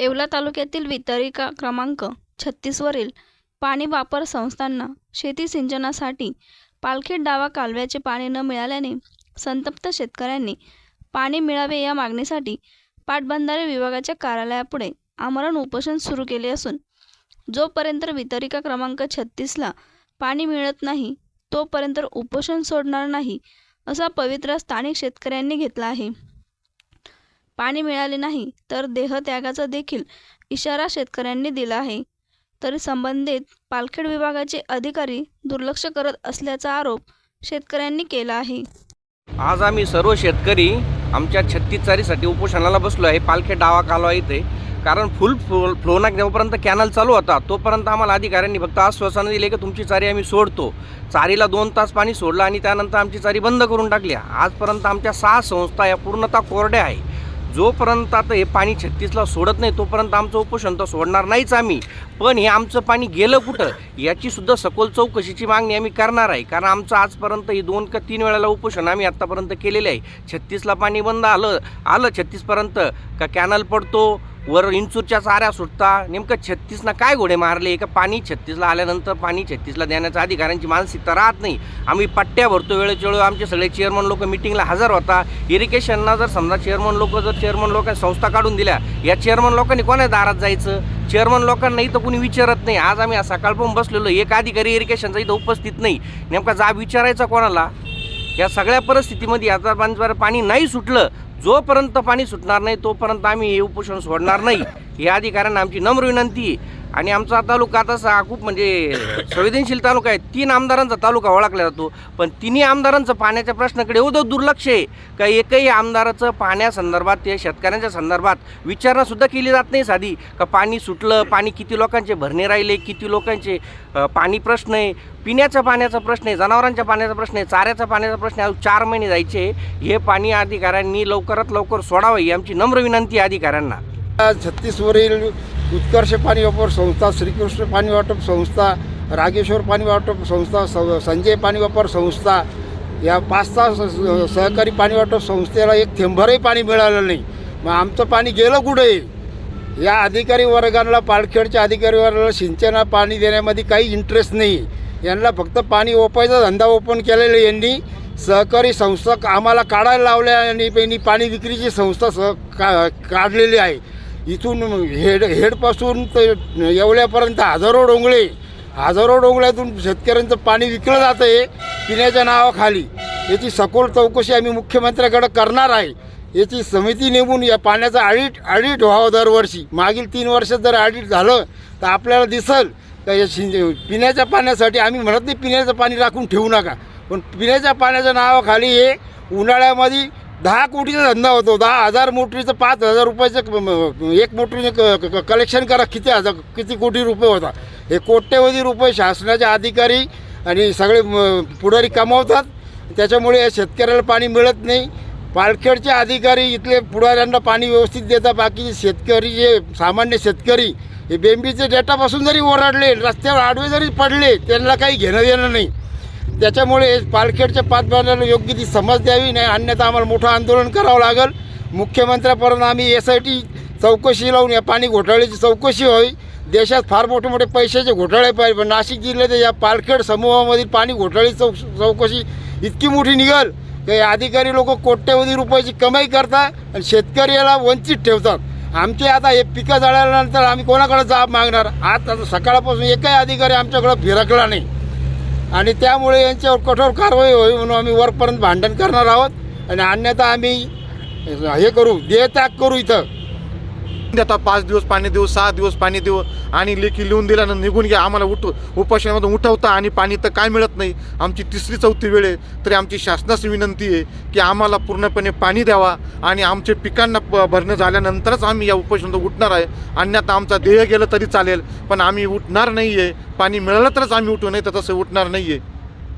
येवला तालुक्यातील वितरिका क्रमांक छत्तीसवरील पाणी वापर संस्थांना शेती सिंचनासाठी पालखेड डावा कालव्याचे पाणी न मिळाल्याने संतप्त शेतकऱ्यांनी पाणी मिळावे या मागणीसाठी पाटबंधारे विभागाच्या कार्यालयापुढे आमरण उपोषण सुरू केले असून जोपर्यंत वितरिका क्रमांक छत्तीसला पाणी मिळत नाही तोपर्यंत उपोषण सोडणार नाही असा पवित्रा स्थानिक शेतकऱ्यांनी घेतला आहे. पाणी मिळाले नाही तर देहत्यागाचा देखील इशारा शेतकऱ्यांनी दिला आहे. तरी संबंधित पालखेड विभागाचे अधिकारी दुर्लक्ष करत असल्याचा आरोप शेतकऱ्यांनी केला आहे. आज आम्ही सर्व शेतकरी आमच्या छत्तीस चारीसाठी उपोषणाला बसलो आहे. पालखेड डावा कालवा इथे. कारण फुल फ्लो फ्लोनाक जेव्हापर्यंत कॅनल चालू होता तोपर्यंत आम्हाला अधिकाऱ्यांनी फक्त आश्वासन दिले की तुमची चारी आम्ही सोडतो. चारीला दोन तास पाणी सोडलं आणि त्यानंतर आमची चारी बंद करून टाकली. आजपर्यंत आमच्या सहा संस्था या पूर्णतः कोरड्या आहे जोपर्यंत आता हे पाणी छत्तीसला सोडत नाही तोपर्यंत आमचं उपोषण तर सोडणार नाहीच आम्ही. पण हे आमचं पाणी गेलं कुठं? याचीसुद्धा सखोल चौकशीची मागणी आम्ही करणार आहे. कारण आमचं आजपर्यंत ही दोन का तीन वेळेला उपोषण आम्ही आत्तापर्यंत केलेले आहे. छत्तीसला पाणी बंद आलं आलं छत्तीसपर्यंत का कॅनल पडतो वर इंचूरच्या चाऱ्या सुटता. नेमकं छत्तीसला काय घोडे मारले? का पाणी छत्तीसला आल्यानंतर पाणी छत्तीसला देण्याच्या अधिकाऱ्यांची मानसिकता राहत नाही. आम्ही पट्ट्या भरतो वेळेच्या वेळी आमचे सगळे चेअरमन लोक मिटिंगला हजर होता. इरिगेशनना जर समजा चेअरमन लोक जर चेअरमन लोकांनी संस्था काढून दिल्या या चेअरमन लोकांनी कोणा दारात जायचं? चेअरमन लोकांना इथं कुणी विचारत नाही. आज आम्ही सकाळपासून बसलेलो. एक अधिकारी इरिगेशनचा इथं उपस्थित नाही. नेमका जाब विचारायचा कोणाला? या सगळ्या परिस्थितीमध्ये याचा पाणी पाणी नाही सुटलं जोपर्यंत पाणी सुटणार नाही तोपर्यंत आम्ही हे उपोषण सोडणार नाही. या अधिकाऱ्यांना आमची नम्र विनंती आहे. आणि आमचा तालुका तसा खूप म्हणजे संवेदनशील तालुका आहे. तीन आमदारांचा तालुका ओळखला जातो. पण तिन्ही आमदारांचं पाण्याच्या प्रश्नाकडे एवढं दुर्लक्ष आहे. का एकही आमदाराचं पाण्यासंदर्भात ते शेतकऱ्यांच्या संदर्भात विचारणासुद्धा केली जात नाही साधी. का पाणी सुटलं पाणी किती लोकांचे भरणे राहिले किती लोकांचे पाणी प्रश्न आहे. पिण्याच्या पाण्याचा प्रश्न आहे जनावरांच्या पाण्याचा प्रश्न आहे चाऱ्याचा पाण्याचा प्रश्न आहे. चार महिने जायचे हे पाणी अधिकाऱ्यांनी लवकरात लवकर सोडावं ही आमची नम्र विनंती आहे अधिकाऱ्यांना. छत्तीसवरील उत्कर्ष पाणी वापर संस्था श्रीकृष्ण पाणी वाटप संस्था रागेश्वर पाणी वाटप संस्था स- संजय पाणी वापर संस्था या पाच सहा सहकारी पाणी वाटप संस्थेला एक थेंबरही पाणी मिळालं नाही. मग आमचं पाणी गेलं कुठे? या अधिकारी वर्गांना पालखेडच्या अधिकारी वर्गाला सिंचना पाणी देण्यामध्ये काही इंटरेस्ट नाही. यांना फक्त पाणी ओपायचा धंदा ओपन केलेला यांनी सहकारी संस्था आम्हाला काढायला लावल्या आणि त्यांनी पाणी विक्रीची संस्था सह का काढलेली आहे. इथून हेड हेडपासून ते येवल्यापर्यंत हजारो डोंगळे हजारो डोंगळ्यातून शेतकऱ्यांचं पाणी विकलं जातं आहे पिण्याच्या नावाखाली. याची सखोल चौकशी आम्ही मुख्यमंत्र्याकडे करणार आहे. याची समिती नेमून या पाण्याचं ऑडिट ऑडिट व्हावं दरवर्षी. मागील तीन वर्षात जर ऑडिट झालं तर आपल्याला दिसल का या शिंज पिण्याच्या पाण्यासाठी आम्ही म्हणत नाही पिण्याचं पाणी राखून ठेवू नका. पण पिण्याच्या पाण्याच्या नावाखाली हे उन्हाळ्यामध्ये दहा कोटीचा धंदा होतो दहा हजार मोटरीचं पाच हजार रुपयाचं एक मोटरीने क- क- कलेक्शन करा किती हजार किती कोटी रुपये होता हे कोट्यवधी रुपये शासनाचे अधिकारी आणि सगळे पुढारी कमावतात. त्याच्यामुळे या शेतकऱ्याला पाणी मिळत नाही. पालखेडचे अधिकारी इथले पुढाऱ्यांना पाणी व्यवस्थित देतात. बाकीचे शेतकरी जे सामान्य शेतकरी हे बेंबीचे डेटापासून जरी ओरडले रस्त्यावर आडवे जरी पडले त्यांना काही घेणं देणं नाही. त्याच्यामुळे पालखेडच्या पाचबांधाला योग्य ती समज द्यावी नाही अन्यथा आम्हाला मोठं आंदोलन करावं लागेल. मुख्यमंत्र्यापर्यंत आम्ही एस आय टी चौकशी लावून या पाणी घोटाळ्याची चौकशी व्हावी. देशात फार मोठे मोठे पैशाचे घोटाळे पाहिजे. पण नाशिक जिल्ह्यात या पालखेड समूहामधील पाणी घोटाळी चौ चौकशी इतकी मोठी निघाल की अधिकारी लोक कोट्यवधी रुपयाची कमाई करतात आणि शेतकऱ्याला वंचित ठेवतात. आमचे आता हे पिकं जळाल्यानंतर आम्ही कोणाकडे जाब मागणार? आज आता सकाळपासून एकही अधिकारी आमच्याकडं फिरकला नाही. आणि त्यामुळे यांच्यावर कठोर कारवाई होईल म्हणून आम्ही वरपर्यंत भांडण करणार आहोत. आणि अन्यथा आम्ही हे करू देहत्याग करू इथं. आता पाच दिवस पाणी देऊ सहा दिवस पाणी देऊ आणि लेखी लिहून दिल्यानं निघून घ्या आम्हाला उठ उपाशनामधून उठवता आणि पाणी तर काय मिळत नाही. आमची तिसरी चौथी वेळ आहे. तरी आमची शासनाची विनंती आहे की आम्हाला पूर्णपणे पाणी द्यावा आणि आमचे पिकांना प भरणं झाल्यानंतरच आम्ही या उपोषणातून उठणार आहे. अन्यथा आमचा देह गेलं तरी चालेल. पण आम्ही उठणार नाही आहे पाणी मिळालं तरच आम्ही उठू नाही तर तसं उठणार नाही आहे